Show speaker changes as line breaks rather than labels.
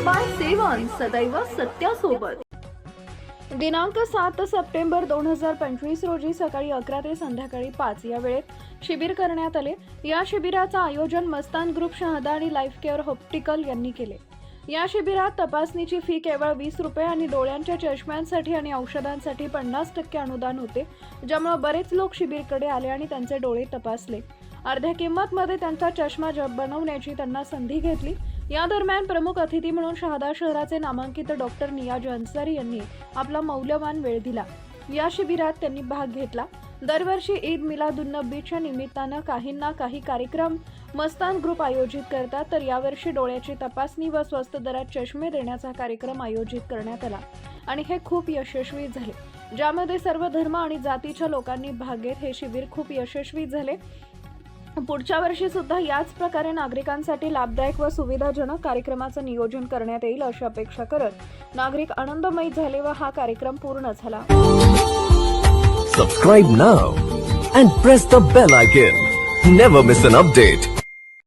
सदैव सत्यासोबत. दिनांक सात सप्टेंबर दोन हजार पंचवीस रोजी सकाळी अकरा ते संध्याकाळी पाच या वेळेत शिबिर करण्यात आले. या शिबिराचं आयोजन मस्तान ग्रुप शहादा आणि लाईफ केअर हॉप्टिकल यांनी केले. या शिबिरात तपासणीची फी केवळ वीस रुपये आणि डोळ्यांच्या चष्म्यांसाठी आणि औषधांसाठी पन्नास टक्के अनुदान होते ज्यामुळे बरेच लोक शिबिरकडे आले आणि त्यांचे डोळे तपासले. अर्ध्या किंमतमध्ये त्यांचा चष्मा जब बनवण्याची त्यांना संधी घेतली. या दरम्यान प्रमुख अतिथी म्हणून शहादा शहराचे नामांकित डॉक्टर नियाज अन्सारी यांनी आपला मौल्यवान वेळ दिला. या शिबिरात त्यांनी भाग घेतला. दरवर्षी ईद मिलादुन्नबीच्या निमित्तानं काहींना काही कार्यक्रम मस्तान ग्रुप आयोजित करतात तर यावर्षी डोळ्याची तपासणी व स्वस्त दरात चष्मे देण्याचा कार्यक्रम आयोजित करण्यात आला आणि हे खूप यशस्वी झाले. ज्यामध्ये सर्व धर्म आणि जातीच्या लोकांनी भाग घेत हे शिबिर खूप यशस्वी झाले. पुढच्या वर्षी सुद्धा याच प्रकारे नागरिकांसाठी लाभदायक व सुविधाजनक कार्यक्रमाचं नियोजन करण्यात येईल अशी अपेक्षा करत नागरिक आनंदमयी झाले व हा कार्यक्रम पूर्ण झाला.
Subscribe now and press the bell icon never miss an update